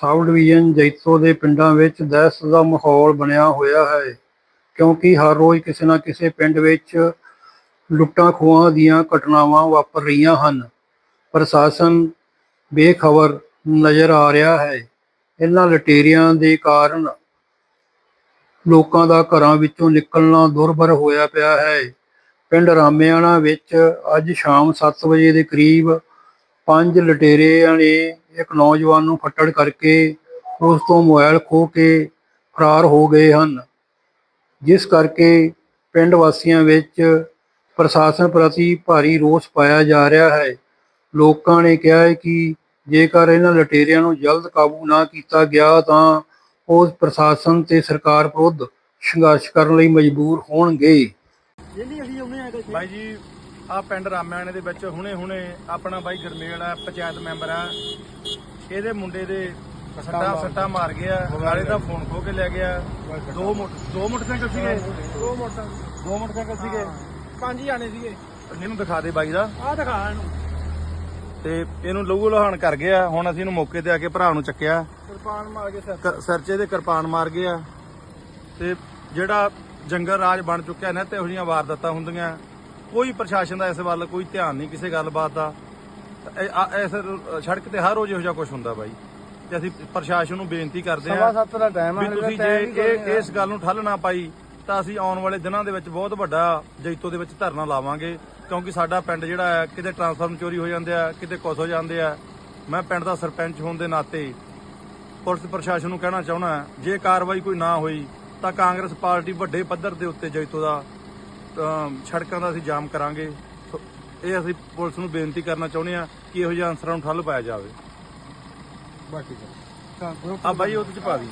Sub division Jaito ਦੇ ਪਿੰਡਾਂ ਵਿੱਚ ਦਹਿਸ਼ਤ ਦਾ ਮਾਹੌਲ ਬਣਿਆ ਹੋਇਆ ਹੈ, ਕਿਉਂਕਿ ਹਰ ਰੋਜ਼ ਕਿਸੇ ਨਾ ਕਿਸੇ ਪਿੰਡ ਵਿੱਚ ਲੁੱਟਾਂ ਖੋਹਾਂ ਦੀਆਂ ਘਟਨਾਵਾਂ ਵਾਪਰ ਰਹੀਆਂ ਹਨ। ਪ੍ਰਸ਼ਾਸਨ ਬੇਖਬਰ ਨਜ਼ਰ ਆ ਰਿਹਾ ਹੈ। ਇਹਨਾਂ ਲਟੇਰਿਆਂ ਦੇ ਕਾਰਨ ਲੋਕਾਂ ਦਾ ਘਰਾਂ ਵਿੱਚੋਂ ਨਿਕਲਣਾ ਦੁਰਭਰ ਹੋਇਆ ਪਿਆ ਹੈ। ਪਿੰਡ ਰਾਮਿਆਣਾ ਵਿੱਚ ਅੱਜ ਸ਼ਾਮ 7 ਵਜੇ ਦੇ ਕਰੀਬ ਪੰਜ ਲਟੇਰਿਆਂ ਨੇ ਇੱਕ ਨੌਜਵਾਨ ਨੂੰ ਫੱਟੜ ਕਰਕੇ ਉਸ ਤੋਂ ਮੋਬਾਈਲ ਖੋਹ ਕੇ ਫਰਾਰ ਹੋ ਗਏ ਹਨ ਜਿਸ ਕਰਕੇ ਪਿੰਡ ਵਾਸੀਆਂ ਵਿੱਚ ਪ੍ਰਸ਼ਾਸਨ ਪ੍ਰਤੀ ਭਾਰੀ ਰੋਸ ਪਾਇਆ ਜਾ ਰਿਹਾ ਹੈ। ਲੋਕਾਂ ਨੇ ਕਿਹਾ ਹੈ ਕਿ ਜੇਕਰ ਇਹਨਾਂ ਲਟੇਰਿਆਂ ਨੂੰ ਜਲਦ ਕਾਬੂ ਨਾ ਕੀਤਾ ਗਿਆ ਤਾਂ ਉਹ ਪ੍ਰਸ਼ਾਸਨ ਤੇ ਸਰਕਾਰ ਵਿਰੁੱਧ ਸੰਘਰਸ਼ ਕਰਨ ਲਈ ਮਜਬੂਰ ਹੋਣਗੇ। ਬਾਈ ਜੀ ਆ ਪਿੰਡ ਰਾਮਿਆਣੇ ਦੇ ਵਿੱਚ ਹੁਣੇ ਹੁਣੇ ਆਪਣਾ ਬਾਈ ਗਰਮੇਲ ਆ ਪੰਚਾਇਤ ਮੈਂਬਰ ਆ। ਇਹਦੇ ਮੁੰਡੇ ਦੇ ਸੱਟਾ ਸੱਟਾ ਮਾਰ ਗਿਆ ਨਾਲੇ ਦਾ ਫੋਨ ਖੋ ਕੇ ਲੈ ਗਿਆ। ਦੋ ਮੋਟ- ਦੋ ਮੋਟਰਸਾਈਕਲ ਸੀਗੇ? ਦੋ ਮੋਟਰ ਦੋ ਮੋਟਰਸਾਈਕਲ ਸੀਗੇ? ਪੰਜ ਜਾਣੇ ਸੀਗੇ। ਇਹਨੂੰ ਦਿਖਾ ਦੇ ਬਾਈ ਦਾ। ਆਹ ਦਿਖਾ ਇਹਨੂੰ। ਤੇ ਇਹਨੂੰ ਲਹੂ ਲਹਾਨ ਕਰ ਗਿਆ। ਹੁਣ ਅਸੀਂ ਇਹਨੂੰ ਮੌਕੇ ਤੇ ਆ ਕੇ ਭਰਾ ਨੂੰ ਚੱਕਿਆ। ਕਿਰਪਾਨ ਮਾਰ ਕੇ ਸਿਰ ਕ- ਸਰਚੇ ਦੇ ਕਿਰਪਾਨ ਮਾਰ ਗਏ ਆ ਤੇ ਜਿਹੜਾ ਜੰਗਲ ਰਾਜ ਬਣ ਚੁੱਕਿਆ ਨਾ ਤੇ ਇਹੋ ਜਿਹੀਆਂ ਵਾਰਦਾਤਾਂ ਹੁੰਦੀਆਂ। ਕੋਈ ਪ੍ਰਸ਼ਾਸਨ ਦਾ ਇਸ ਵੱਲ ਕੋਈ ਧਿਆਨ ਨਹੀਂ ਕਿਸੇ ਗੱਲਬਾਤ ਦਾ। ਇਸ ਸੜਕ ਤੇ ਹਰ ਰੋਜ਼ ਇਹੋ ਜਿਹਾ ਕੁਝ ਹੁੰਦਾ ਬਾਈ। ਤੇ ਅਸੀਂ ਪ੍ਰਸ਼ਾਸਨ ਨੂੰ ਬੇਨਤੀ ਕਰਦੇ ਸਵਾ ਹਾਂ ਸੱਤ ਦਾ ਟਾਈਮ ਵੀ ਤੁਸੀਂ ਜੇ ਇਹ ਇਸ ਗੱਲ ਨੂੰ ਠੱਲ ਨਾ ਪਾਈ ਤਾਂ ਅਸੀਂ ਆਉਣ ਵਾਲੇ ਦਿਨਾਂ ਦੇ ਵਿੱਚ ਬਹੁਤ ਵੱਡਾ ਜੈਤੋ ਦੇ ਵਿੱਚ ਧਰਨਾ ਲਾਵਾਂਗੇ। ਕਿਉਂਕਿ ਸਾਡਾ ਪਿੰਡ ਜਿਹੜਾ ਹੈ ਕਿਤੇ ਟਰਾਂਸਫਾਰਮ ਚੋਰੀ ਹੋ ਜਾਂਦੇ ਆ ਕਿਤੇ ਕੁਛ ਹੋ ਜਾਂਦੇ ਆ। ਮੈਂ ਪਿੰਡ ਦਾ ਸਰਪੰਚ ਹੋਣ ਦੇ ਨਾਤੇ ਪੁਲਿਸ ਪ੍ਰਸ਼ਾਸਨ ਨੂੰ ਕਹਿਣਾ ਚਾਹੁੰਦਾ ਜੇ ਕਾਰਵਾਈ ਕੋਈ ਨਾ ਹੋਈ ਤਾਂ ਕਾਂਗਰਸ ਪਾਰਟੀ ਵੱਡੇ ਪੱਧਰ ਦੇ ਉੱਤੇ ਜੈਤੋ ਦਾ ਸੜਕਾਂ ਦਾ ਅਸੀਂ ਜਾਮ ਕਰਾਂਗੇ। ਇਹ ਅਸੀਂ ਪੁਲਿਸ ਨੂੰ ਬੇਨਤੀ ਕਰਨਾ ਚਾਹੁੰਦੇ ਆ ਕਿ ਇਹੋ ਜਿਹੇ ਅਨਸਰਾਂ ਨੂੰ ਠੱਲ ਪਾਇਆ ਜਾਵੇ। ਬਾਕੀ ਆ ਬਾਈ ਉਹਦੇ ਚ ਪਾ ਦੀ।